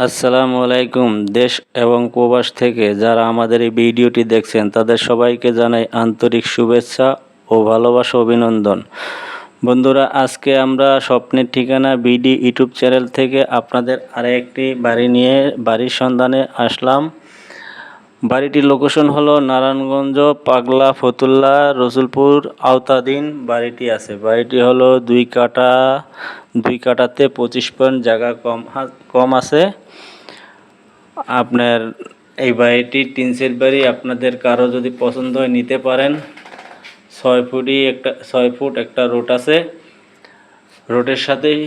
আসসালামু আলাইকুম, দেশ এবং প্রবাস থেকে যারা আমাদের এই ভিডিওটি দেখছেন, তাদের সবাইকে জানাই আন্তরিক শুভেচ্ছা ও ভালোবাসা, অভিনন্দন। বন্ধুরা, আজকে আমরা স্বপ্নের ঠিকানা বিডি ইউটিউব চ্যানেল থেকে আপনাদের আরেকটি বাড়ি নিয়ে, বাড়ির সন্ধানে আসলাম। বাড়িটির লোকেশন হলো নারায়ণগঞ্জ, পাগলা, ফতুল্লা, রসুলপুর, আওতাধীন বাড়িটি আছে। বাড়িটি হলো দুই কাটা দুই কাটাতে পঁচিশ পয়েন্ট জায়গা কম কম আছে। আপনার এই বাড়িটি টিন সেট বাড়ি আপনাদের কারও যদি পছন্দ হয় নিতে পারেন। ছয় ফুটই একটা, ছয় ফুট একটা রোড আছে। রোডের সাথেই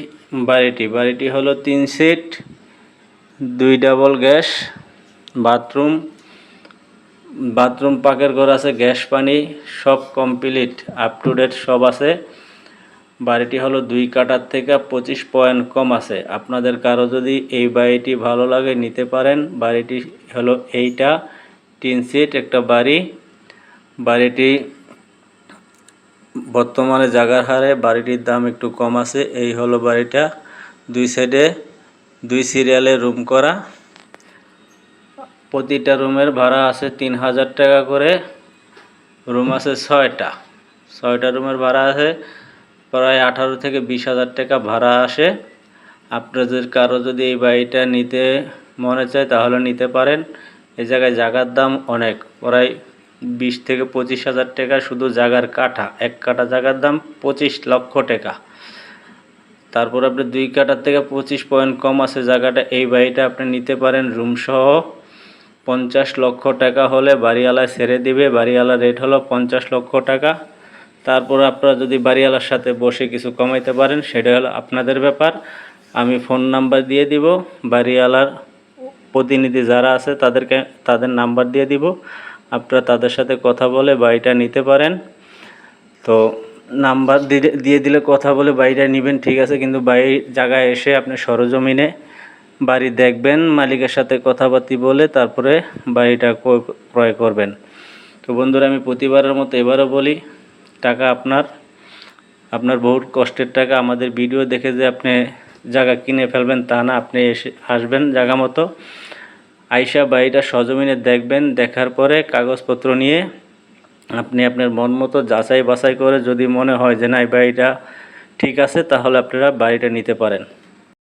বাড়িটি। বাড়িটি হলো তিন সেট, দুই ডাবল গ্যাস, বাথরুম বাথরুম পাকের ঘর আছে, গ্যাস পানি, সব কমপ্লিট আপ টু ডেট সব আছে। বাড়িটি হলো দুই কাটার থেকে পঁচিশ পয়েন্ট কম আছে। আপনাদের কারও যদি এই বাড়িটি ভালো লাগে নিতে পারেন। বাড়িটি হলো এইটা তিন সিট একটা বাড়ি। বাড়িটি বর্তমানে জাগার হারে বাড়িটির দাম একটু কম আছে। এই হলো বাড়িটা। দুই সাইডে দুই সিরিয়ালে রুম করা। প্রতিটা রুমের ভাড়া আছে তিন হাজার টাকা করে। রুম আছে ছয়টা। ছয়টা রুমের ভাড়া আছে, প্রায় আঠারো থেকে বিশ হাজার টাকা ভাড়া আসে। আপনাদের কারও যদি এই বাড়িটা নিতে মনে চায় তাহলে নিতে পারেন। এই জায়গায় জায়গার দাম অনেক, প্রায় বিশ থেকে পঁচিশ হাজার টাকা। শুধু জায়গার কাঠা, এক কাঠা জায়গার দাম পঁচিশ লক্ষ টাকা। তারপর আপনি দুই কাটার থেকে পঁচিশ পয়েন্ট কম আছে জায়গাটা। এই বাড়িটা আপনি নিতে পারেন রুম সহ পঞ্চাশ লক্ষ টাকা হলে বাড়িওয়ালা ছেড়ে দিবে। বাড়িওয়ালা রেট হলো পঞ্চাশ লক্ষ টাকা। তারপর আপনারা যদি বাড়িওয়ালার সাথে বসে কিছু কমাইতে পারেন, সেটা হলো আপনাদের ব্যাপার। আমি ফোন নাম্বার দিয়ে দিব। বাড়িওয়ালার প্রতিনিধি যারা আছে, তাদেরকে, তাদের নাম্বার দিয়ে দিব। আপনারা তাদের সাথে কথা বলে বাড়িটা নিতে পারেন। তো নাম্বার দিয়ে দিলে কথা বলে বাড়িটা নেবেন, ঠিক আছে। কিন্তু বাড়ি জায়গায় এসে আপনি সরজমিনে বাড়ি দেখবেন, মালিকের সাথে কথাবার্তি বলে তারপরে বাড়িটা ক্রয়- করবেন। তো বন্ধুরা, আমি প্রতিবারের মতো এবারও বলি, টাকা আপনার আপনার বহুত কষ্টের টাকা। আমাদের ভিডিও দেখে যে আপনি জায়গা কিনে ফেলবেন, তা না, আপনি এসে আসবেন জায়গা মতো। আইসা বাড়িটা সজমিনে দেখবেন, দেখার পরে কাগজপত্র নিয়ে আপনি আপনার মন মতো যাচাই বাছাই করে যদি মনে হয় যে না, এই বাড়িটা ঠিক আছে, তাহলে আপনারা বাড়িটা নিতে পারেন।